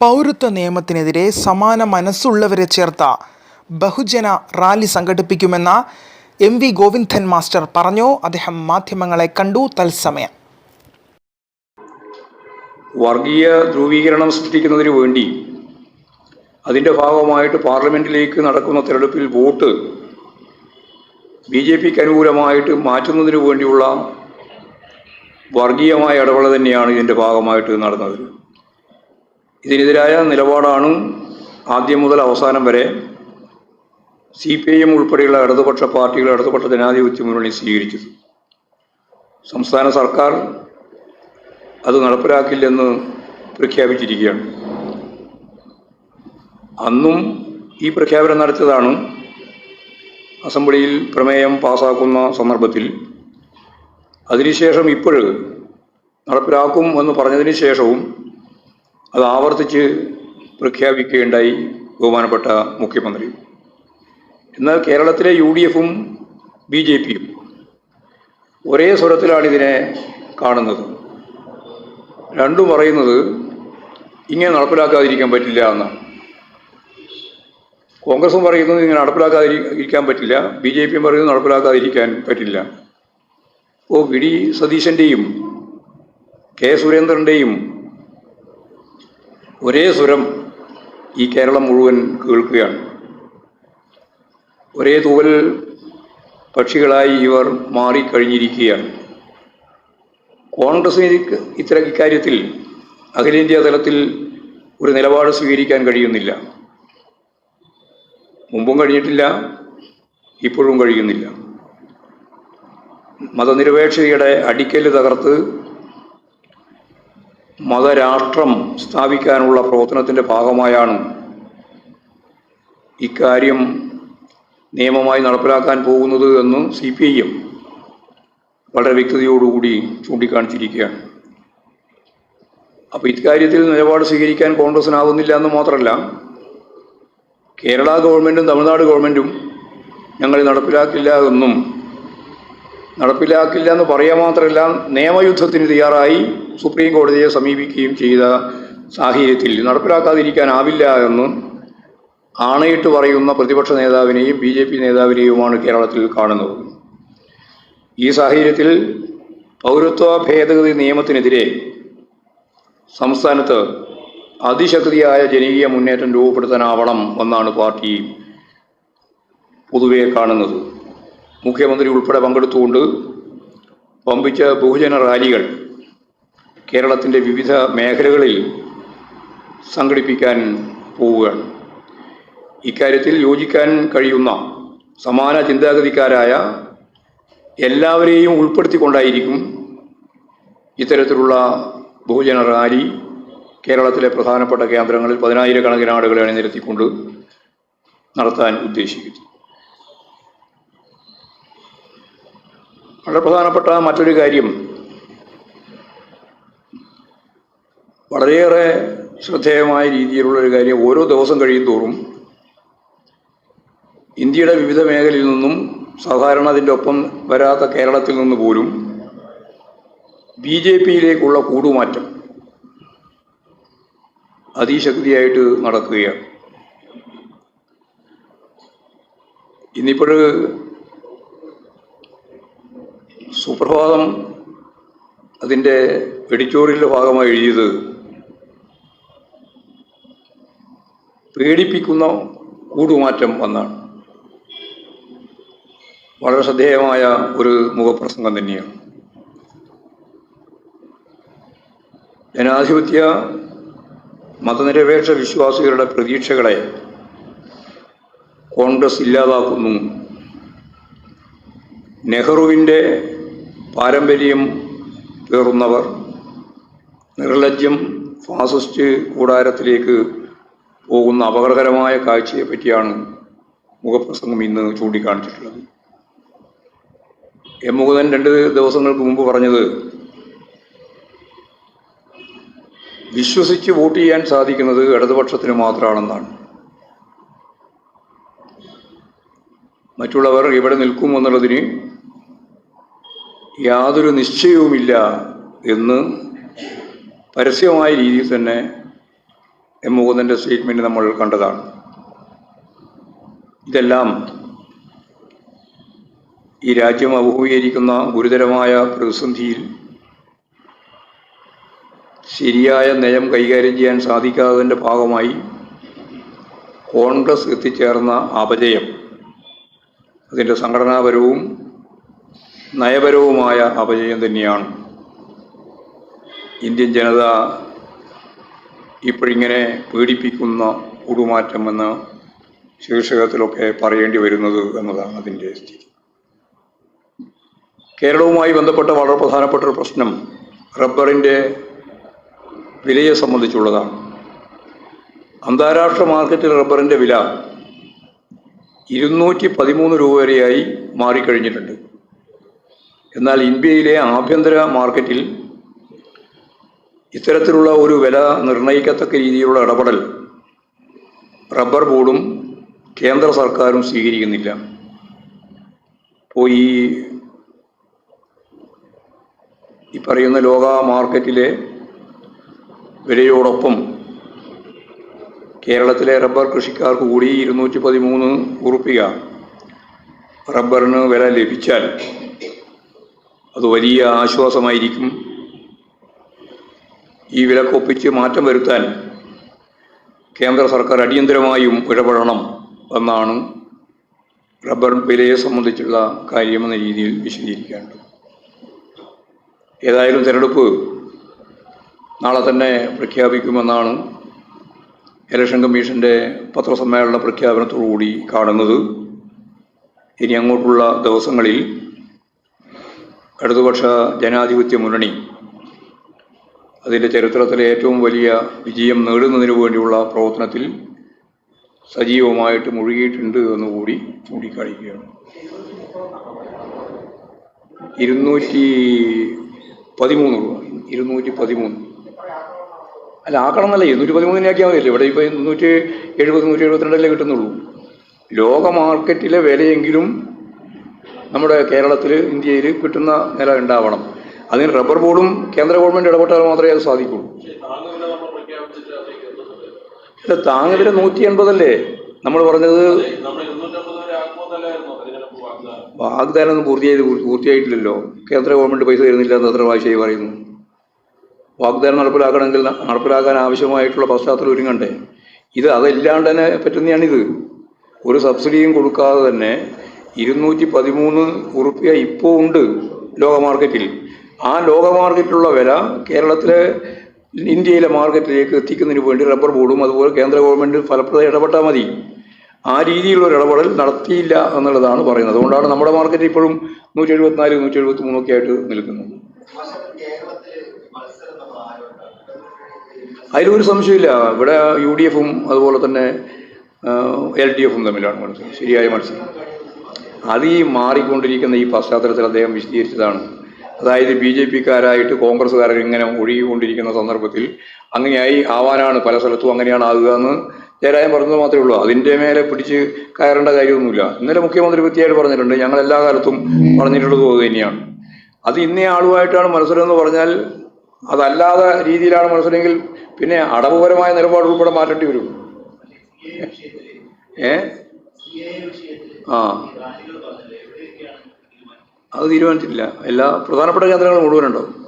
പൗരത്വ നിയമത്തിനെതിരെ സമാന മനസ്സുള്ളവരെ ചേർത്ത ബഹുജന റാലി സംഘടിപ്പിക്കുമെന്ന എം വി ഗോവിന്ദൻ മാസ്റ്റർ പറഞ്ഞു. അദ്ദേഹം മാധ്യമങ്ങളെ കണ്ടു. തത്സമയം. വർഗീയ ധ്രുവീകരണം സൃഷ്ടിക്കുന്നതിന് വേണ്ടി അതിന്റെ ഭാഗമായിട്ട് പാർലമെന്റിലേക്ക് നടക്കുന്ന തെരഞ്ഞെടുപ്പിൽ വോട്ട് ബി ജെ പിക്ക് അനുകൂലമായിട്ട് മാറ്റുന്നതിന് വേണ്ടിയുള്ള വർഗീയമായ ഇടപെടൽ തന്നെയാണ് ഇതിന്റെ ഭാഗമായിട്ട് നടന്നത്. ഇതിനെതിരായ നിലപാടാണ് ആദ്യം മുതൽ അവസാനം വരെ സി പി ഐ എം ഉൾപ്പെടെയുള്ള ഇടതുപക്ഷ പാർട്ടികൾ ഇടതുപക്ഷ ജനാധിപത്യ മുന്നണി സ്വീകരിച്ചത്. സംസ്ഥാന സർക്കാർ അത് നടപ്പിലാക്കില്ലെന്ന് പ്രഖ്യാപിച്ചിരിക്കുകയാണ്. അന്നും ഈ പ്രഖ്യാപനം നടത്തിയതാണ് അസംബ്ലിയിൽ പ്രമേയം പാസാക്കുന്ന സന്ദർഭത്തിൽ. അതിനുശേഷം ഇപ്പോൾ നടപ്പിലാക്കും എന്ന് പറഞ്ഞതിന് ശേഷവും അത് ആവർത്തിച്ച് പ്രഖ്യാപിക്കുകയുണ്ടായി ബഹുമാനപ്പെട്ട മുഖ്യമന്ത്രി. എന്നാൽ കേരളത്തിലെ യു ഡി എഫും ബി ജെ പിയും ഒരേ സ്വരത്തിലാണ് ഇതിനെ കാണുന്നത്. രണ്ടും പറയുന്നത് ഇങ്ങനെ നടപ്പിലാക്കാതിരിക്കാൻ പറ്റില്ല എന്നാണ് കോൺഗ്രസും പറയുന്നത് ഇങ്ങനെ നടപ്പിലാക്കാതിരിക്കാൻ പറ്റില്ല. ബി ജെ പിയും പറയുന്നത് നടപ്പിലാക്കാതിരിക്കാൻ പറ്റില്ല. ഓ വി. ഡി. സതീശന്റെയും കെ. സുരേന്ദ്രന്റെയും ഒരേ സ്വരം ഈ കേരളം മുഴുവൻ കേൾക്കുകയാണ്. ഒരേ തൂവൽ പക്ഷികളായി ഇവർ മാറിക്കഴിഞ്ഞിരിക്കുകയാണ്. കോൺഗ്രസിന് ഇത് ഇത്തരം ഇക്കാര്യത്തിൽ അഖിലേന്ത്യാ തലത്തിൽ ഒരു നിലപാട് സ്വീകരിക്കാൻ കഴിയുന്നില്ല. മുമ്പും കഴിഞ്ഞിട്ടില്ല ഇപ്പോഴും കഴിയുന്നില്ല. മതനിരപേക്ഷതയുടെ അടിക്കൽ തകർത്ത് മതരാഷ്ട്രം സ്ഥാപിക്കാനുള്ള പ്രവർത്തനത്തിന്റെ ഭാഗമായാണ് ഇക്കാര്യം നിയമമായി നടപ്പിലാക്കാൻ പോകുന്നത് എന്ന് സി പി ഐ എം വളരെ വ്യക്തതയോടുകൂടി ചൂണ്ടിക്കാണിച്ചിരിക്കുകയാണ്. അപ്പോൾ ഇക്കാര്യത്തിൽ നിലപാട് സ്വീകരിക്കാൻ കോൺഗ്രസിനാവുന്നില്ല എന്ന് മാത്രമല്ല കേരള ഗവൺമെന്റും തമിഴ്നാട് ഗവൺമെന്റും ഞങ്ങൾ നടപ്പിലാക്കില്ല എന്നും നടപ്പിലാക്കില്ല എന്ന് പറയാൻ മാത്രമല്ല നിയമയുദ്ധത്തിന് തയ്യാറായി സുപ്രീം കോടതിയെ സമീപിക്കുകയും ചെയ്ത സാഹചര്യത്തിൽ നടപ്പിലാക്കാതിരിക്കാനാവില്ല എന്ന് ആണയിട്ട് പറയുന്ന പ്രതിപക്ഷ നേതാവിനെയും ബി ജെ പി നേതാവിനെയുമാണ് കേരളത്തിൽ കാണുന്നത്. ഈ സാഹചര്യത്തിൽ പൗരത്വ ഭേദഗതി നിയമത്തിനെതിരെ സംസ്ഥാനത്ത് അതിശക്തിയായ ജനകീയ മുന്നേറ്റം രൂപപ്പെടുത്താനാവണം എന്നാണ് പാർട്ടി പൊതുവെ കാണുന്നത്. മുഖ്യമന്ത്രി ഉൾപ്പെടെ പങ്കെടുത്തുകൊണ്ട് പമ്പിച്ച ബഹുജന റാലികൾ കേരളത്തിന്റെ വിവിധ മേഖലകളിൽ സംഘടിപ്പിക്കാൻ പോവുകയാണ്. ഇക്കാര്യത്തിൽ യോജിക്കാൻ കഴിയുന്ന സമാന ചിന്താഗതിക്കാരായ എല്ലാവരെയും ഉൾപ്പെടുത്തിക്കൊണ്ടായിരിക്കും ഇത്തരത്തിലുള്ള ബഹുജന റാലി കേരളത്തിലെ പ്രധാനപ്പെട്ട കേന്ദ്രങ്ങളിൽ പതിനായിരക്കണക്കിന് ആളുകളെ അണിനിരത്തിക്കൊണ്ട് നടത്താൻ ഉദ്ദേശിക്കുന്നു വളരെ പ്രധാനപ്പെട്ട മറ്റൊരു കാര്യം. വളരെയേറെ ശ്രദ്ധേയമായ രീതിയിലുള്ള ഒരു കാര്യം ഓരോ ദിവസം കഴിയും തോറും ഇന്ത്യയുടെ വിവിധ മേഖലയിൽ നിന്നും സാധാരണ അതിന്റെ ഒപ്പം വരാത്ത കേരളത്തിൽ നിന്ന് പോലും ബി ജെ പിയിലേക്കുള്ള കൂടുമാറ്റം അതിശക്തിയായിട്ട് നടക്കുകയാണ്. ഇന്നിപ്പോൾ സുപ്രഭാതം അതിന്റെ എഡിറ്റോറിയലിന്റെ ഭാഗമായി എഴുതിയത് പേടിപ്പിക്കുന്ന കൂടുമാറ്റം എന്നാണ് വളരെ ശ്രദ്ധേയമായ ഒരു മുഖപ്രസംഗം തന്നെയാണ്. ജനാധിപത്യ മതനിരപേക്ഷ വിശ്വാസികളുടെ പ്രതീക്ഷകളെ കോൺഗ്രസ് ഇല്ലാതാക്കുന്നു. നെഹ്റുവിന്റെ പാരമ്പര്യം പേറുന്നവർ നിർലജ്ജം ഫാസിസ്റ്റ് കൂടാരത്തിലേക്ക് പോകുന്ന അപകടകരമായ കാഴ്ചയെ പറ്റിയാണ് മുഖപ്രസംഗം ഇന്ന് ചൂണ്ടിക്കാണിച്ചിട്ടുള്ളത്. എം മുകുന്ദൻ രണ്ട് ദിവസങ്ങൾക്ക് മുമ്പ് പറഞ്ഞത് വിശ്വസിച്ച് വോട്ട് ചെയ്യാൻ സാധിക്കുന്നത് ഇടതുപക്ഷത്തിന് മാത്രമാണെന്നാണ്. മറ്റുള്ളവർ ഇവിടെ നിൽക്കും എന്നുള്ളതിന് യാതൊരു നിശ്ചയവുമില്ല എന്ന് പരസ്യമായ രീതിയിൽ തന്നെ എം മുകുന്ദന്റെ സ്റ്റേറ്റ്മെന്റ് നമ്മൾ കണ്ടതാണ്. ഇതെല്ലാം ഈ രാജ്യം അഭിമുഖീകരിക്കുന്ന ഗുരുതരമായ പ്രതിസന്ധിയിൽ ശരിയായ നയം കൈകാര്യം ചെയ്യാൻ സാധിക്കാത്തതിന്റെ ഭാഗമായി കോൺഗ്രസ് എത്തിച്ചേർന്ന അപജയം അതിന്റെ സംഘടനാപരവും നയപരവുമായ അപജയം തന്നെയാണ്. ഇന്ത്യൻ ജനത ഇപ്പോഴിങ്ങനെ പീഡിപ്പിക്കുന്ന കൂടുമാറ്റം എന്ന് ശീർഷകത്തിലൊക്കെ പറയേണ്ടി വരുന്നത് എന്നതാണ് അതിന്റെ സ്ഥിതി. കേരളവുമായി ബന്ധപ്പെട്ട വളരെ പ്രധാനപ്പെട്ട ഒരു പ്രശ്നം റബ്ബറിന്റെ വിലയെ സംബന്ധിച്ചുള്ളതാണ്. അന്താരാഷ്ട്ര മാർക്കറ്റിൽ റബ്ബറിന്റെ വില ഇരുന്നൂറ്റി പതിമൂന്ന് രൂപ വരെയായി മാറിക്കഴിഞ്ഞിട്ടുണ്ട്. എന്നാൽ ഇന്ത്യയിലെ ആഭ്യന്തര മാർക്കറ്റിൽ ഇത്തരത്തിലുള്ള ഒരു വില നിർണയിക്കത്തക്ക രീതിയിലുള്ള ഇടപെടൽ റബ്ബർ ബോർഡും കേന്ദ്ര സർക്കാരും സ്വീകരിക്കുന്നില്ല. ഇപ്പോൾ ഈ പറയുന്ന ലോക മാർക്കറ്റിലെ വിലയോടൊപ്പം കേരളത്തിലെ റബ്ബർ കൃഷിക്കാർക്ക് കൂടി ഇരുന്നൂറ്റി പതിമൂന്ന് റബ്ബറിന് വില ലഭിച്ചാൽ അത് വലിയ ആശ്വാസമായിരിക്കും. ഈ വിലക്കൊപ്പിച്ച് മാറ്റം വരുത്താൻ കേന്ദ്ര സർക്കാർ അടിയന്തരമായും ഇടപെടണം എന്നാണ് റബ്ബർ വിലയെ സംബന്ധിച്ചുള്ള കാര്യമെന്ന രീതിയിൽ വിശദീകരിക്കേണ്ടത് ഏതായാലും തിരഞ്ഞെടുപ്പ് നാളെ തന്നെ പ്രഖ്യാപിക്കുമെന്നാണ് ഇലക്ഷൻ കമ്മീഷന്റെ പത്രസമ്മേളന പ്രഖ്യാപനത്തോടുകൂടി കാണുന്നത്. ഇനി അങ്ങോട്ടുള്ള ദിവസങ്ങളിൽ ഇടതുപക്ഷ ജനാധിപത്യ മുന്നണി അതിന്റെ ചരിത്രത്തിലെ ഏറ്റവും വലിയ വിജയം നേടുന്നതിനു വേണ്ടിയുള്ള പ്രവർത്തനത്തിൽ സജീവമായിട്ട് മുഴുകിയിട്ടുണ്ട് എന്നുകൂടി ചൂണ്ടിക്കാണിക്കുകയാണ്. ഇരുന്നൂറ്റി പതിമൂന്ന് ഇരുന്നൂറ്റി പതിമൂന്ന്. അല്ല ആക്കണം എന്നല്ല ഇരുന്നൂറ്റി പതിമൂന്നിനെ ആക്കിയാൽ മതിയല്ലോ? ഇവിടെ ഇപ്പോൾ നൂറ്റി എഴുപത് നൂറ്റി എഴുപത്തിരണ്ടല്ലേ കിട്ടുന്നുള്ളൂ. ലോക മാർക്കറ്റിലെ വിലയെങ്കിലും നമ്മുടെ കേരളത്തിൽ ഇന്ത്യയിൽ കിട്ടുന്ന നില ഉണ്ടാവണം. അതിന് റബ്ബർ ബോർഡും കേന്ദ്ര ഗവൺമെന്റ് ഇടപെട്ടാൽ മാത്രമേ അത് സാധിക്കുള്ളൂ അല്ല താങ്ങുവില നൂറ്റി എൺപതല്ലേ നമ്മൾ പറഞ്ഞത് വാഗ്ദാനം ഒന്നും പൂർത്തിയായത് പൂർത്തിയായിട്ടില്ലല്ലോ. കേന്ദ്ര ഗവൺമെന്റ് പൈസ തരുന്നില്ല എന്ന് എത്ര പ്രാവശ്യമായി പറയുന്നു. വാഗ്ദാനം നടപ്പിലാക്കണമെങ്കിൽ നടപ്പിലാക്കാൻ ആവശ്യമായിട്ടുള്ള പശ്ചാത്തലം ഒരുങ്ങണ്ടേ? ഇത് അതല്ലാണ്ട് തന്നെ പറ്റുന്നതാണിത്. ഒരു സബ്സിഡിയും കൊടുക്കാതെ തന്നെ ഇരുന്നൂറ്റി പതിമൂന്ന് ഉറുപ്പ്യ ഇപ്പോൾ ഉണ്ട് ലോക മാർക്കറ്റിൽ ആ ലോക മാർക്കറ്റിലുള്ള വില കേരളത്തിലെ ഇന്ത്യയിലെ മാർക്കറ്റിലേക്ക് എത്തിക്കുന്നതിന് വേണ്ടി റബ്ബർ ബോർഡും അതുപോലെ കേന്ദ്ര ഗവൺമെന്റ് ഫലപ്രദ ഇടപെട്ടാൽ മതി. ആ രീതിയിലുള്ള ഒരു ഇടപെടൽ നടത്തിയില്ല എന്നുള്ളതാണ് പറയുന്നത്. അതുകൊണ്ടാണ് നമ്മുടെ മാർക്കറ്റ് ഇപ്പോഴും നൂറ്റി എഴുപത്തിനാല് നൂറ്റി എഴുപത്തി മൂന്നൊക്കെ ആയിട്ട് നിൽക്കുന്നത്. അതിലൊരു സംശയമില്ല ഇവിടെ യു ഡി എഫും അതുപോലെ തന്നെ എൽ ഡി എഫും തമ്മിലാണ് മത്സരം. ശരിയായ മത്സരം. അത് ഈ മാറിക്കൊണ്ടിരിക്കുന്ന ഈ പശ്ചാത്തലത്തിൽ അദ്ദേഹം വിശദീകരിച്ചതാണ്. അതായത് ബി ജെ പിക്കാരായിട്ട് കോൺഗ്രസ്സുകാരൻ ഇങ്ങനെ ഒഴുകിക്കൊണ്ടിരിക്കുന്ന സന്ദർഭത്തിൽ അങ്ങനെയായി ആവാനാണ് പല സ്ഥലത്തും അങ്ങനെയാണ് ആകുക എന്ന് ജയരാജൻ പറഞ്ഞത് മാത്രമേ ഉള്ളൂ. അതിന്റെ മേലെ പിടിച്ച് കയറേണ്ട കാര്യമൊന്നുമില്ല. ഇന്നലെ മുഖ്യമന്ത്രി വൃത്തിയായിട്ട് പറഞ്ഞിട്ടുണ്ട്. ഞങ്ങൾ എല്ലാ കാലത്തും പറഞ്ഞിട്ടുള്ളത് അത് തന്നെയാണ്. അത് ഇന്നേ ആളുമായിട്ടാണ് മത്സരം എന്ന് പറഞ്ഞാൽ അതല്ലാതെ രീതിയിലാണ് മത്സരമെങ്കിൽ പിന്നെ അടവുപരമായ നിലപാട് ഉൾപ്പെടെ മാറ്റേണ്ടി വരും. ഏ? ആ. അത് തീരുമാനിച്ചിട്ടില്ല. എല്ലാ പ്രധാനപ്പെട്ട കേന്ദ്രങ്ങളും മുഴുവനുണ്ടാവും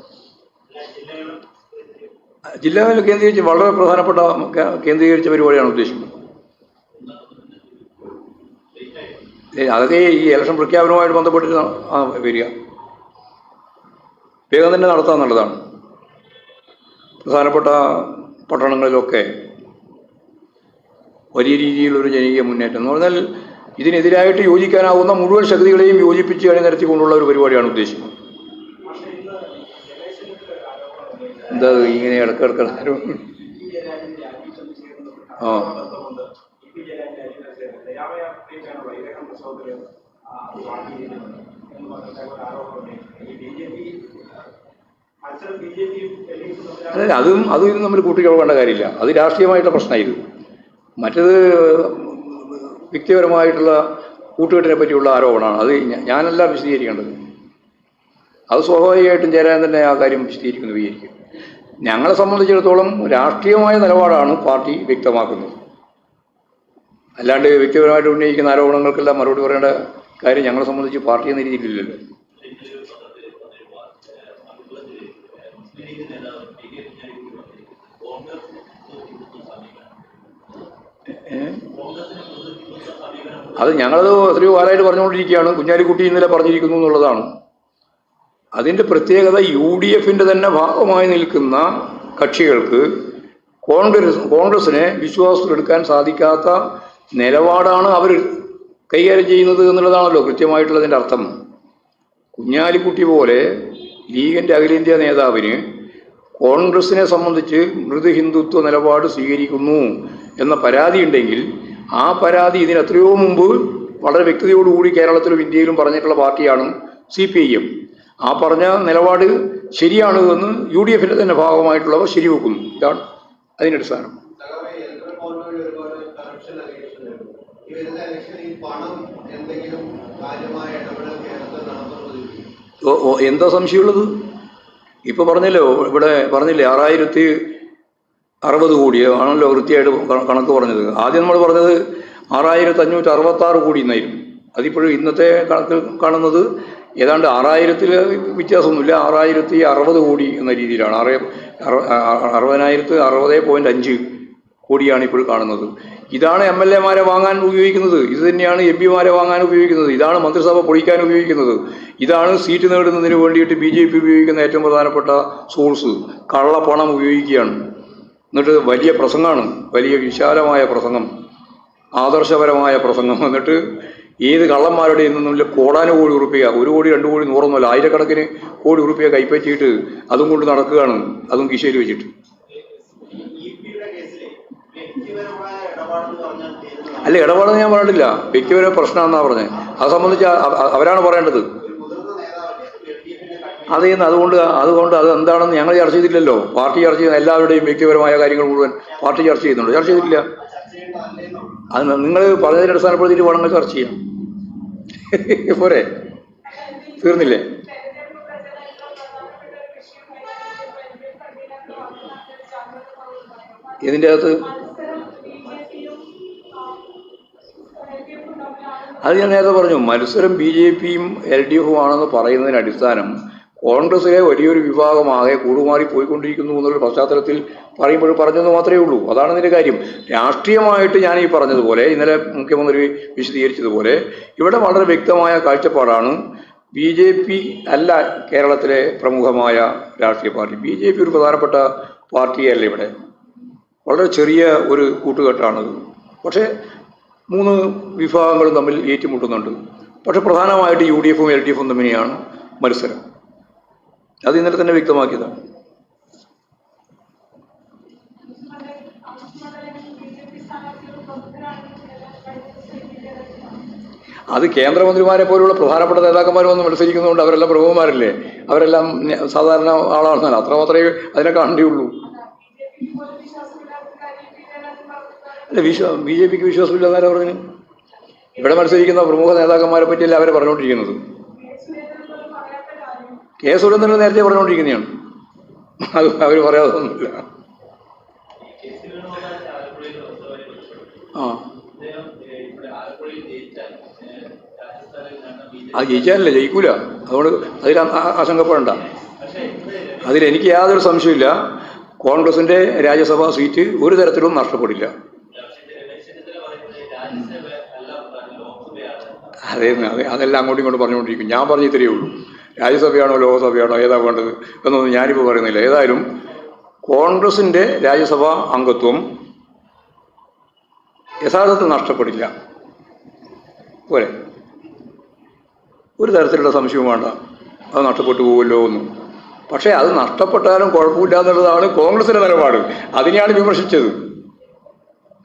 ജില്ലകളിൽ കേന്ദ്രീകരിച്ച് വളരെ പ്രധാനപ്പെട്ട കേന്ദ്രീകരിച്ച പരിപാടിയാണ് ഉദ്ദേശിക്കുന്നത്. അതൊക്കെ ഈ ഇലക്ഷൻ പ്രഖ്യാപനവുമായിട്ട് ബന്ധപ്പെട്ടിട്ട് ന- ആ വരിക. വേഗം തന്നെ നടത്താമെന്നുള്ളതാണ് പ്രധാനപ്പെട്ട പട്ടണങ്ങളിലൊക്കെ വലിയ രീതിയിലൊരു ജനകീയ മുന്നേറ്റം എന്ന് പറഞ്ഞാൽ ഇതിനെതിരായിട്ട് യോജിക്കാനാവുന്ന മുഴുവൻ ശക്തികളെയും യോജിപ്പിച്ച് അണിനിരത്തിക്കൊണ്ടുള്ള ഒരു പരിപാടിയാണ് ഉദ്ദേശിക്കുന്നത്. എന്താ ഇങ്ങനെ ഇടക്കിടക്ക് ആരും ആ. അതും അതും ഇതും തമ്മിൽ കൂട്ടിക്കൊള്ളേണ്ട കാര്യമില്ല. അത് രാഷ്ട്രീയമായിട്ടുള്ള പ്രശ്നമായിരുന്നു. മറ്റത് വ്യക്തിപരമായിട്ടുള്ള കൂട്ടുകെട്ടിനെ പറ്റിയുള്ള ആരോപണമാണ്. അത് ഞാനല്ല വിശദീകരിക്കേണ്ടത്. അത് സ്വാഭാവികമായിട്ടും ചേരാൻ തന്നെ ആ കാര്യം വിശദീകരിക്കുന്നു വിചാരിക്കും ഞങ്ങളെ സംബന്ധിച്ചിടത്തോളം രാഷ്ട്രീയമായ നിലപാടാണ് പാർട്ടി വ്യക്തമാക്കുന്നത്. അല്ലാണ്ട് വ്യക്തിപരമായിട്ട് ഉന്നയിക്കുന്ന ആരോപണങ്ങൾക്കെല്ലാം മറുപടി പറയേണ്ട കാര്യം ഞങ്ങളെ സംബന്ധിച്ച് പാർട്ടി എന്ന രീതിയിലില്ലല്ലോ. ഏ? അത് ഞങ്ങളത് ശ്രീ കാലമായിട്ട് പറഞ്ഞുകൊണ്ടിരിക്കുകയാണ്. കുഞ്ഞാലിക്കുട്ടി ഇന്നലെ പറഞ്ഞിരിക്കുന്നു എന്നുള്ളതാണ്. അതിന്റെ പ്രത്യേകത യു ഡി എഫിന്റെ തന്നെ ഭാഗമായി നിൽക്കുന്ന കക്ഷികൾക്ക് കോൺഗ്രസ് കോൺഗ്രസിനെ വിശ്വാസത്തിലെടുക്കാൻ സാധിക്കാത്ത നിലപാടാണ് അവർ കൈകാര്യം ചെയ്യുന്നത് എന്നുള്ളതാണല്ലോ കൃത്യമായിട്ടുള്ളതിന്റെ അർത്ഥം. കുഞ്ഞാലിക്കുട്ടി പോലെ ലീഗിന്റെ അഖിലേന്ത്യാ നേതാവിന് കോൺഗ്രസിനെ സംബന്ധിച്ച് മൃദു ഹിന്ദുത്വ നിലപാട് സ്വീകരിക്കുന്നു എന്ന പരാതി ഉണ്ടെങ്കിൽ ആ പരാതി ഇതിന് എത്രയോ മുമ്പ് വളരെ വ്യക്തതയോടുകൂടി കേരളത്തിലും ഇന്ത്യയിലും പറഞ്ഞിട്ടുള്ള പാർട്ടിയാണ് സി പി ഐ എം. ആ പറഞ്ഞ നിലപാട് ശരിയാണ് എന്ന് യു ഡി എഫിന്റെ തന്നെ ഭാഗമായിട്ടുള്ളവർ ശരിവെക്കുന്നു. ഇതാണ് അതിന്റെ അടിസ്ഥാനം. എന്താ സംശയമുള്ളത്? ഇപ്പൊ പറഞ്ഞല്ലോ ഇവിടെ പറഞ്ഞില്ലേ ആറായിരത്തി അറുപത് കോടിയോ ആണല്ലോ വൃത്തിയായിട്ട് കണക്ക് പറഞ്ഞത്. ആദ്യം നമ്മൾ പറഞ്ഞത് ആറായിരത്തി അഞ്ഞൂറ്റി അറുപത്തി ആറ് കോടി എന്നായിരുന്നു. അതിപ്പോഴും ഇന്നത്തെ കണക്കിൽ കാണുന്നത് ഏതാണ്ട് ആറായിരത്തിൽ വ്യത്യാസമൊന്നുമില്ല. ആറായിരത്തി അറുപത് കോടി എന്ന രീതിയിലാണ്. ആറ് അറു- അറുപതിനായിരത്തി അറുപത് പോയിന്റ് അഞ്ച് കോടിയാണ് ഇപ്പോൾ കാണുന്നത്. ഇതാണ് എം എൽ എമാരെ വാങ്ങാൻ ഉപയോഗിക്കുന്നത്. ഇത് തന്നെയാണ് എം പിമാരെ വാങ്ങാൻ ഉപയോഗിക്കുന്നത്. ഇതാണ് മന്ത്രിസഭ പൊളിക്കാൻ ഉപയോഗിക്കുന്നത്. ഇതാണ് സീറ്റ് നേടുന്നതിന് വേണ്ടിയിട്ട് ബി ജെ പി ഉപയോഗിക്കുന്ന ഏറ്റവും പ്രധാനപ്പെട്ട സോഴ്സ്. കള്ളപ്പണം ഉപയോഗിക്കുകയാണ്. എന്നിട്ട് വലിയ പ്രസംഗമാണ്. വലിയ വിശാലമായ പ്രസംഗം. ആദർശപരമായ പ്രസംഗം. എന്നിട്ട് ഏത് കള്ളന്മാരുടെ നിന്നുമില്ല കോടാനുകോടി ഉറുപ്പിക ഒരു കോടി രണ്ട് കോടി നൂറൊന്നുമല്ല ആയിരക്കണക്കിന് കോടി ഉറുപ്പിക കൈപ്പറ്റിയിട്ട് അതും കൊണ്ട് നടക്കുകയാണ്. അതും കിശയിൽ വെച്ചിട്ട്. വ്യക്തിപരമായ അല്ല ഇടപാടെന്ന് ഞാൻ പറഞ്ഞിട്ടില്ല. വ്യക്തിപര പ്രശ്നമാണെന്നാ പറഞ്ഞത് അത് സംബന്ധിച്ച് അവരാണ് പറയേണ്ടത്. അത് ചെയ്യുന്ന അതുകൊണ്ട് അതുകൊണ്ട് അത് എന്താണെന്ന് ഞങ്ങൾ ചർച്ച ചെയ്തില്ലല്ലോ. പാർട്ടി ചർച്ച ചെയ്യുന്ന എല്ലാവരുടെയും വ്യക്തിപരമായ കാര്യങ്ങൾ മുഴുവൻ പാർട്ടി ചർച്ച ചെയ്യുന്നുണ്ട്. ചർച്ച ചെയ്തില്ല അത് നിങ്ങൾ പറഞ്ഞതിന് അടിസ്ഥാനപ്പെടുത്തിയിട്ട് വേണമെങ്കിൽ ചർച്ച ചെയ്യാം പോരെ. തീർന്നില്ലേ? ഇതിന്റെ അകത്ത്? അത് ഞാൻ നേരത്തെ പറഞ്ഞു മത്സരം ബി ജെ പിയും എൽ ഡി എഫും ആണെന്ന് പറയുന്നതിന് അടിസ്ഥാനം കോൺഗ്രസിലെ വലിയൊരു വിഭാഗമാകെ കൂടുമാറി പോയിക്കൊണ്ടിരിക്കുന്നു എന്നുള്ള പശ്ചാത്തലത്തിൽ പറയുമ്പോൾ പറഞ്ഞെന്ന് മാത്രമേ ഉള്ളൂ. അതാണ് ഇതിന്റെ കാര്യം. രാഷ്ട്രീയമായിട്ട് ഞാൻ ഈ പറഞ്ഞതുപോലെ ഇന്നലെ മുഖ്യമന്ത്രി വിശദീകരിച്ചതുപോലെ ഇവിടെ വളരെ വ്യക്തമായ കാഴ്ചപ്പാടാണ് ബി ജെ പി അല്ല കേരളത്തിലെ പ്രമുഖമായ രാഷ്ട്രീയ പാർട്ടി. ബി ജെ പി ഒരു പ്രധാനപ്പെട്ട പാർട്ടിയല്ല ഇവിടെ. വളരെ ചെറിയ ഒരു കൂട്ടുകെട്ടാണത്. പക്ഷേ മൂന്ന് വിഭാഗങ്ങളും തമ്മിൽ ഏറ്റുമുട്ടുന്നുണ്ട്. പക്ഷെ പ്രധാനമായിട്ട് യു ഡി എഫും എൽ ഡി എഫും തമ്മിലെയാണ് മത്സരം. അത് ഇന്നലെ തന്നെ വ്യക്തമാക്കിയതാണ്. അത് കേന്ദ്രമന്ത്രിമാരെ പോലുള്ള പ്രധാനപ്പെട്ട നേതാക്കന്മാർ വന്ന് മത്സരിക്കുന്നതുകൊണ്ട് അവരെല്ലാം പ്രഭുമാരല്ലേ അവരെല്ലാം സാധാരണ ആളാണെന്നല്ല അത്ര മാത്രമേ അതിനെ കാണേണ്ടിയുള്ളൂ അല്ല വിശ്വാ ബി ജെ പിക്ക് വിശ്വാസമില്ലെന്നാരാ പറഞ്ഞു ഇവിടെ മത്സരിക്കുന്ന പ്രമുഖ നേതാക്കന്മാരെ പറ്റിയല്ല അവരെ പറഞ്ഞുകൊണ്ടിരിക്കുന്നത് കെ സുരേന്ദ്രൻ നേരത്തെ പറഞ്ഞുകൊണ്ടിരിക്കുന്നതാണ്. അത് അവർ പറയാതൊന്നുമില്ല. ആ. അത് ജയിച്ചാലല്ല? ജയിക്കൂല. അതുകൊണ്ട് അതിൽ ആശങ്കപ്പെടണ്ട. അതിൽ അതിലെനിക്ക് യാതൊരു സംശയമില്ല കോൺഗ്രസിന്റെ രാജ്യസഭാ സീറ്റ് ഒരു തരത്തിലും നഷ്ടപ്പെടില്ല. അതെ അതെ. അതെല്ലാം അങ്ങോട്ടും ഇങ്ങോട്ടും പറഞ്ഞുകൊണ്ടിരിക്കും. ഞാൻ പറഞ്ഞു ഉള്ളൂ. രാജ്യസഭയാണോ ലോകസഭയാണോ ഏതാ വേണ്ടത് എന്നൊന്നും ഞാനിപ്പോൾ പറയുന്നില്ല. ഏതായാലും കോൺഗ്രസിന്റെ രാജ്യസഭാ അംഗത്വം യഥാർത്ഥത്തിൽ നഷ്ടപ്പെടില്ല. പോരെ? ഒരു തരത്തിലുള്ള സംശയവും വേണ്ട. അത് നഷ്ടപ്പെട്ടു പോകുമല്ലോ എന്നും. പക്ഷേ അത് നഷ്ടപ്പെട്ടാലും കുഴപ്പമില്ല എന്നുള്ളതാണ് കോൺഗ്രസിന്റെ നിലപാട്. അതിനെയാണ് വിമർശിച്ചത്.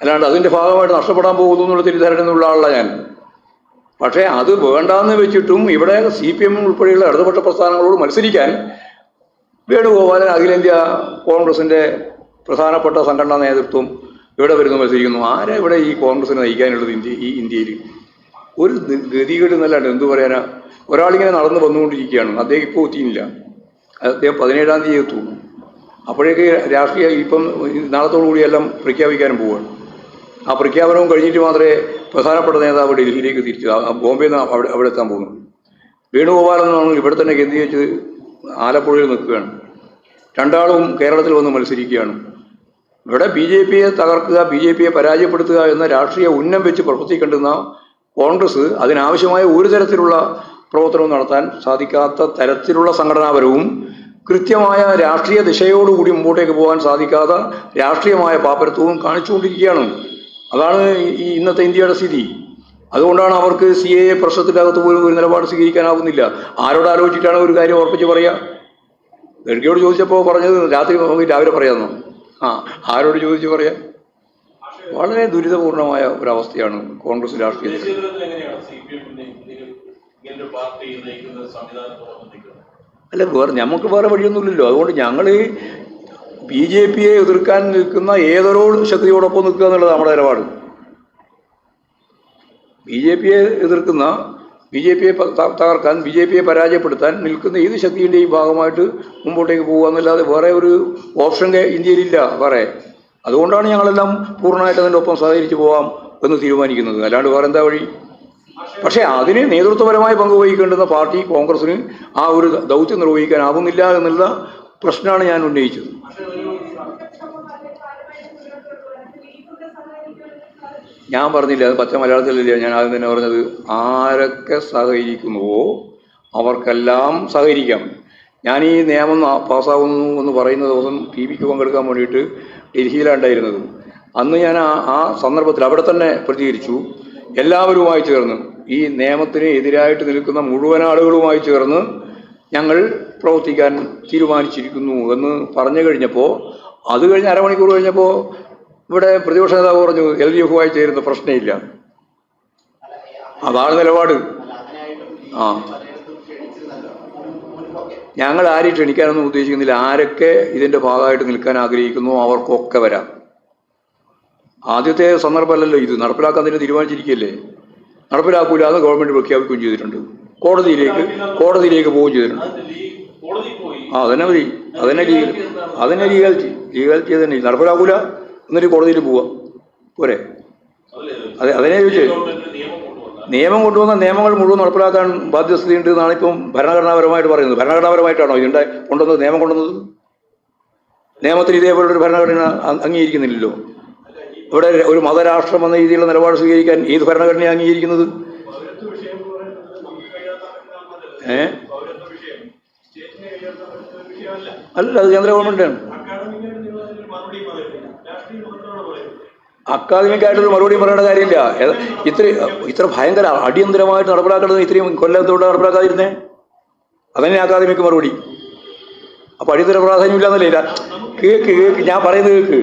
അല്ലാണ്ട് അതിന്റെ ഭാഗമായിട്ട് നഷ്ടപ്പെടാൻ പോകുന്നു എന്നുള്ള തിരിച്ചറിയുന്നുള്ള ആളല്ല ഞാൻ. പക്ഷേ അത് വേണ്ടാന്ന് വെച്ചിട്ടും ഇവിടെ സി പി എം ഉൾപ്പെടെയുള്ള ഇടതുപക്ഷ പ്രസ്ഥാനങ്ങളോട് മത്സരിക്കാൻ വേണുഗോപാലൻ അഖിലേന്ത്യാ കോൺഗ്രസിന്റെ പ്രധാനപ്പെട്ട സംഘടനാ നേതൃത്വം ഇവിടെ വരുന്നു മത്സരിക്കുന്നു. ആരാ ഇവിടെ ഈ കോൺഗ്രസിനെ നയിക്കാനുള്ളത് ഇന്ത്യ ഈ ഇന്ത്യയിൽ? ഒരു ഗതികേട് എന്നല്ലാണ്ട് എന്തു പറയാനാ? ഒരാളിങ്ങനെ നടന്നു വന്നുകൊണ്ടിരിക്കുകയാണ്. അദ്ദേഹം ഇപ്പോൾ എത്തിയില്ല അദ്ദേഹം പതിനേഴാം തീയതി എത്തുന്നു അപ്പോഴേക്ക് രാഷ്ട്രീയ ഇപ്പം നാളത്തോടു കൂടി എല്ലാം പ്രഖ്യാപിക്കാനും പോവുകയാണ്. ആ പ്രഖ്യാപനവും കഴിഞ്ഞിട്ട് മാത്രമേ പ്രധാനപ്പെട്ട നേതാവ് ഡൽഹിയിലേക്ക് തിരിച്ചു. ബോംബെയിൽ നിന്ന് അവിടെ അവിടെ എത്താൻ പോകുന്നു. വേണുഗോപാലൻ എന്നാണെങ്കിൽ ഇവിടെ തന്നെ കേന്ദ്രീകരിച്ച് ആലപ്പുഴയിൽ നിൽക്കുകയാണ്. രണ്ടാളും കേരളത്തിൽ വന്ന് മത്സരിക്കുകയാണ്. ഇവിടെ ബി ജെ പിയെ തകർക്കുക ബി ജെ പിയെ പരാജയപ്പെടുത്തുക എന്ന രാഷ്ട്രീയ ഉന്നം വെച്ച് പ്രവർത്തിക്കേണ്ടുന്ന കോൺഗ്രസ് അതിനാവശ്യമായ ഒരു തരത്തിലുള്ള പ്രവർത്തനവും നടത്താൻ സാധിക്കാത്ത തരത്തിലുള്ള സംഘടനാപരവും കൃത്യമായ രാഷ്ട്രീയ ദിശയോടുകൂടി മുമ്പോട്ടേക്ക് പോകാൻ സാധിക്കാത്ത രാഷ്ട്രീയമായ പാപ്പരത്വവും കാണിച്ചുകൊണ്ടിരിക്കുകയാണ്. അതാണ് ഈ ഇന്നത്തെ ഇന്ത്യയുടെ സ്ഥിതി. അതുകൊണ്ടാണ് അവർക്ക് സി എ പ്രശ്നത്തിനകത്ത് പോലും ഒരു നിലപാട് സ്വീകരിക്കാനാവുന്നില്ല. ആരോട് ആലോചിച്ചിട്ടാണ് ഒരു കാര്യം ഉറപ്പിച്ച് പറയുക ഗഡ്കറിയോട് ചോദിച്ചപ്പോൾ പറഞ്ഞത് രാത്രി രാവിലെ പറയാമെന്നോ ആ ആരോട് ചോദിച്ച് പറയാം? വളരെ ദുരിതപൂർണമായ ഒരവസ്ഥയാണ് കോൺഗ്രസ് രാഷ്ട്രീയത്തിൽ നിൽക്കുന്നത്? അല്ല വേറെ നമുക്ക് വേറെ വഴിയൊന്നുമില്ലല്ലോ. അതുകൊണ്ട് ഞങ്ങൾ ബി ജെ പിയെ എതിർക്കാൻ നിൽക്കുന്ന ഏതൊരു ശക്തിയോടൊപ്പം നിൽക്കുക എന്നുള്ളത് നമ്മുടെ നിലപാട്. ബി ജെ പിയെ എതിർക്കുന്ന ബി ജെ പിയെ തകർക്കാൻ ബി ജെ പിയെ പരാജയപ്പെടുത്താൻ നിൽക്കുന്ന ഏത് ശക്തിയുടെയും ഭാഗമായിട്ട് മുമ്പോട്ടേക്ക് പോകുക എന്നല്ലാതെ വേറെ ഒരു ഓപ്ഷൻ ഇന്ത്യയിലില്ല വേറെ. അതുകൊണ്ടാണ് ഞങ്ങളെല്ലാം പൂർണമായിട്ട് അതിന്റെ ഒപ്പം സഹകരിച്ച് പോകാം എന്ന് തീരുമാനിക്കുന്നത്. അല്ലാണ്ട് വേറെ എന്താ വഴി? പക്ഷേ അതിന് നേതൃത്വപരമായി പങ്കുവഹിക്കേണ്ടുന്ന പാർട്ടി കോൺഗ്രസിന് ആ ഒരു ദൗത്യം നിർവഹിക്കാനാവുന്നില്ല എന്നുള്ള പ്രശ്നമാണ് ഞാൻ ഉന്നയിച്ചത്. ഞാൻ പറഞ്ഞില്ല അത് പച്ച മലയാളത്തിലില്ല ഞാൻ ആദ്യം തന്നെ പറഞ്ഞത് ആരൊക്കെ സഹകരിക്കുന്നുവോ അവർക്കെല്ലാം സഹകരിക്കാം. ഞാൻ ഈ നിയമം പാസ്സാകുന്നു എന്ന് പറയുന്ന ദിവസം ടി വിക്ക് പങ്കെടുക്കാൻ വേണ്ടിയിട്ട് ഡൽഹിയിലാണ്ടായിരുന്നത്. അന്ന് ഞാൻ ആ ആ സന്ദർഭത്തിൽ അവിടെ തന്നെ പ്രതികരിച്ചു. എല്ലാവരുമായി ചേർന്ന് ഈ നിയമത്തിന് എതിരായിട്ട് നിൽക്കുന്ന മുഴുവൻ ആളുകളുമായി ചേർന്ന് ഞങ്ങൾ പ്രവർത്തിക്കാൻ തീരുമാനിച്ചിരിക്കുന്നു എന്ന് പറഞ്ഞു കഴിഞ്ഞപ്പോൾ അത് കഴിഞ്ഞ് അരമണിക്കൂർ കഴിഞ്ഞപ്പോൾ ഇവിടെ പ്രതിപക്ഷ നേതാവ് പറഞ്ഞു എൽ ഡി എഫുമായി ചേരുന്ന പ്രശ്നമില്ല. അതാണ് നിലപാട്. ആ. ഞങ്ങൾ ആരെയും ക്ഷണിക്കാനൊന്നും ഉദ്ദേശിക്കുന്നില്ല. ആരൊക്കെ ഇതിന്റെ ഭാഗമായിട്ട് നിൽക്കാൻ ആഗ്രഹിക്കുന്നു അവർക്കൊക്കെ വരാം. ആദ്യത്തെ സന്ദർഭമല്ലല്ലോ ഇത്. നടപ്പിലാക്കാൻ തന്നെ തീരുമാനിച്ചിരിക്കുകയല്ലേ? നടപ്പിലാക്കൂല അത് ഗവൺമെന്റ് പ്രഖ്യാപിക്കുകയും ചെയ്തിട്ടുണ്ട്. കോടതിയിലേക്ക് കോടതിയിലേക്ക് പോവുകയും ചെയ്തിട്ടുണ്ട് അതിന്റെ ലീഗ് കോടതിയിൽ പോയി ആ അതന്നെ മതി. അതന്നെ ലീഗൽ അതന്നെ ലീഗാലിറ്റി ലീഗാലിറ്റി അതന്നെ. നടപ്പിലാക്കൂല എന്നിട്ട് കോടതിയിൽ പോവാ. പോരെ? അതെ അതിനെ ചോദിച്ചേ. നിയമം കൊണ്ടുവന്ന നിയമം കൊണ്ടുവന്ന നിയമങ്ങൾ മുഴുവൻ നടപ്പിലാക്കാൻ ബാധ്യസ്ഥതയുണ്ട് എന്നാണ് ഇപ്പം ഭരണഘടനാപരമായിട്ട് പറയുന്നത്. ഭരണഘടനാപരമായിട്ടാണോ ഇതിന്റെ കൊണ്ടുവന്നത്? നിയമം കൊണ്ടുവന്നത്? നിയമത്തിൽ ഇതേപോലെ ഒരു ഭരണഘടന അംഗീകരിക്കുന്നില്ലല്ലോ. ഇവിടെ ഒരു മതരാഷ്ട്രം എന്ന രീതിയിലുള്ള നിലപാട് സ്വീകരിക്കാൻ ഏത് ഭരണഘടനയാണ് അംഗീകരിക്കുന്നത്? ഏ? അല്ല അത് കേന്ദ്ര ഗവൺമെന്റാണ്. അക്കാദമിക് ആയിട്ടൊരു മറുപടി പറയേണ്ട കാര്യമില്ല. ഇത്ര ഇത്ര ഭയങ്കര അടിയന്തരമായിട്ട് നടപ്പിലാക്കേണ്ടത് ഇത്രയും കൊല്ലത്തോടെ നടപ്പിലാക്കാതിരുന്നേ? അതന്നെ അക്കാദമിക്ക് മറുപടി. അപ്പൊ അടിയന്തര പ്രാധാന്യമില്ലാന്നല്ലേ? ഇല്ല കേക്ക് കേക്ക് ഞാൻ പറയുന്നത് കേക്ക്.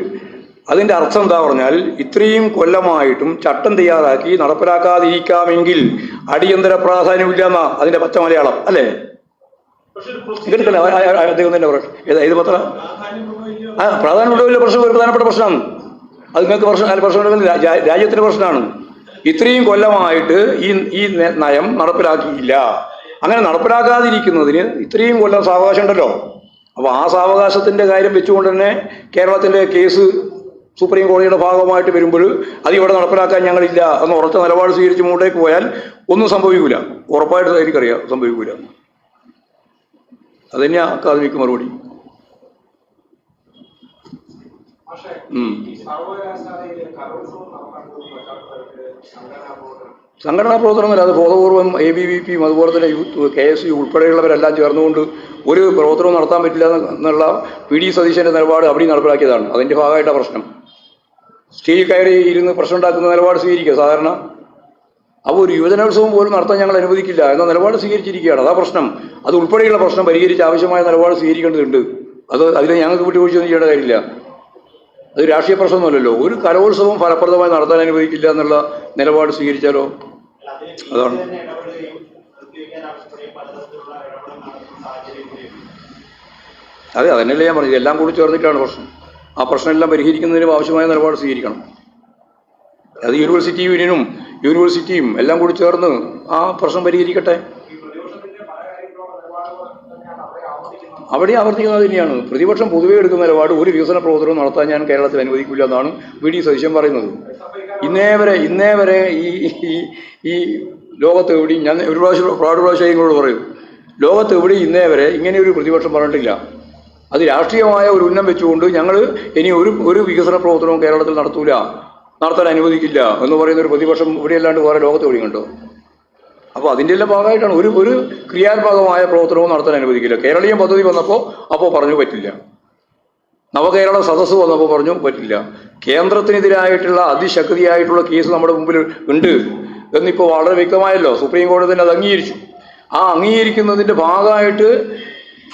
അതിന്റെ അർത്ഥം എന്താ പറഞ്ഞാൽ ഇത്രയും കൊല്ലമായിട്ടും ചട്ടം തയ്യാറാക്കി നടപ്പിലാക്കാതിരിക്കാമെങ്കിൽ അടിയന്തര പ്രാധാന്യമില്ലെന്ന അതിന്റെ പച്ച മലയാളം അല്ലേ? കേട്ടില്ല അദ്ദേഹം തന്നെ പറഞ്ഞു ഏത് പത്ര? ആ പ്രാധാന്യമുള്ള വലിയ പ്രശ്നം ഒരു പ്രധാനപ്പെട്ട പ്രശ്നമാണ് അത് നിങ്ങൾക്ക് പ്രശ്നം അല്ല പ്രശ്നം രാജ്യത്തിന്റെ പ്രശ്നമാണ്. ഇത്രയും കൊല്ലമായിട്ട് ഈ ഈ നയം നടപ്പിലാക്കിയില്ല. അങ്ങനെ നടപ്പിലാക്കാതിരിക്കുന്നതിന് ഇത്രയും കൊല്ലം സാവകാശം ഉണ്ടല്ലോ. അപ്പൊ ആ സാവകാശത്തിന്റെ കാര്യം വെച്ചുകൊണ്ട് തന്നെ കേരളത്തിന്റെ കേസ് സുപ്രീം കോടതിയുടെ ഭാഗമായിട്ട് വരുമ്പോൾ അത് ഇവിടെ നടപ്പിലാക്കാൻ ഞങ്ങളില്ല എന്ന് ഉറച്ച നിലപാട് സ്വീകരിച്ച് മുകളിലേക്ക് പോയാൽ ഒന്നും സംഭവിക്കൂല. ഉറപ്പായിട്ട് എനിക്കറിയാം സംഭവിക്കൂല. അതന്നെയാ അക്കാദമിക്ക് മറുപടി. സംഘടനാ പ്രവർത്തനമല്ല അത് ബോധപൂർവം എ ബി വി പിയും അതുപോലെ തന്നെ കെ എസ് യു ഉൾപ്പെടെയുള്ളവരെല്ലാം ചേർന്നുകൊണ്ട് ഒരു പ്രവർത്തനവും നടത്താൻ പറ്റില്ല എന്നുള്ള പി ഡി സതീശന്റെ നിലപാട് അവിടെ നടപ്പിലാക്കിയതാണ്. അതിന്റെ ഭാഗമായിട്ടാണ് പ്രശ്നം. സ്റ്റേജിൽ കയറി ഇരുന്ന് പ്രശ്നം ഉണ്ടാക്കുന്ന നിലപാട് സ്വീകരിക്കുക സാധാരണ അപ്പോൾ ഒരു യുവജനോത്സവം പോലും നടത്താൻ ഞങ്ങൾ അനുവദിക്കില്ല. എന്ന നിലപാട് സ്വീകരിച്ചിരിക്കുകയാണ്. അതാ പ്രശ്നം. അത് ഉൾപ്പെടെയുള്ള പ്രശ്നം പരിഹരിച്ച് ആവശ്യമായ നിലപാട് സ്വീകരിക്കേണ്ടതുണ്ട്. അത് അതിൽ ഞങ്ങൾക്ക് വിട്ടുവീഴ്ചയൊന്നും ചെയ്യേണ്ട കാര്യമില്ല. അത് രാഷ്ട്രീയ പ്രശ്നമൊന്നുമല്ലല്ലോ. ഒരു കലോത്സവം ഫലപ്രദമായി നടത്താൻ അനുവദിക്കില്ല എന്നുള്ള നിലപാട് സ്വീകരിച്ചാലോ? അതാണ്. അതെ അതന്നെയല്ലേ ഞാൻ പറഞ്ഞത്. എല്ലാം കൂടി ചേർന്നിട്ടാണ് പ്രശ്നം. ആ പ്രശ്നമെല്ലാം പരിഹരിക്കുന്നതിനും ആവശ്യമായ നിലപാട് സ്വീകരിക്കണം. അത് യൂണിവേഴ്സിറ്റി യൂണിയനും യൂണിവേഴ്സിറ്റിയും എല്ലാം കൂടി ചേർന്ന് ആ പ്രശ്നം പരിഹരിക്കട്ടെ? അവിടെ ആവർത്തിക്കുന്നത് തന്നെയാണ്. പ്രതിപക്ഷം പൊതുവെ എടുക്കുന്ന നിലപാട് ഒരു വികസന പ്രവർത്തനവും നടത്താൻ ഞാൻ കേരളത്തിൽ അനുവദിക്കില്ല എന്നാണ് വി ഡി സതീശൻ പറയുന്നത്. ഇന്നേ വരെ ഇന്നേ വരെ ഈ ഈ ലോകത്ത് എവിടെയും ഞാൻ ഒരു പ്രാവശ്യം പ്രാട് പ്രാവശ്യം പറയും. ലോകത്ത് എവിടെയും ഇന്നേ വരെ ഇങ്ങനെ ഒരു പ്രതിപക്ഷം പറഞ്ഞിട്ടില്ല. അത് രാഷ്ട്രീയമായ ഒരു ഉന്നം വെച്ചുകൊണ്ട് ഞങ്ങൾ ഇനി ഒരു ഒരു വികസന പ്രവർത്തനവും കേരളത്തിൽ നടത്തൂല. നടത്താൻ അനുവദിക്കില്ല എന്ന് പറയുന്ന ഒരു പ്രതിപക്ഷം ഇവിടെയല്ലാണ്ട് വേറെ ലോകത്ത് ഒഴിയുന്നുണ്ടോ അപ്പോൾ അതിന്റെ എല്ലാം ഭാഗമായിട്ടാണ് ഒരു ഒരു ക്രിയാത്മകമായ പ്രവർത്തനവും നടത്താൻ അനുവദിക്കില്ല. കേരളീയം പദ്ധതി വന്നപ്പോൾ അപ്പോൾ പറഞ്ഞു പറ്റില്ല. നവകേരള സദസ്സ് വന്നപ്പോൾ പറഞ്ഞു പറ്റില്ല. കേന്ദ്രത്തിനെതിരായിട്ടുള്ള അതിശക്തിയായിട്ടുള്ള കേസ് നമ്മുടെ മുമ്പിൽ ഉണ്ട് എന്നിപ്പോൾ വളരെ വ്യക്തമായല്ലോ. സുപ്രീം കോടതി തന്നെ അത് അംഗീകരിച്ചു. ആ അംഗീകരിക്കുന്നതിന്റെ ഭാഗമായിട്ട്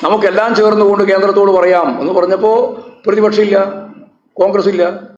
നമുക്കെല്ലാം ചേർന്നുകൊണ്ട് കേന്ദ്രത്തോട് പറയാം എന്ന് പറഞ്ഞപ്പോൾ പ്രതിപക്ഷമില്ല കോൺഗ്രസ് ഇല്ല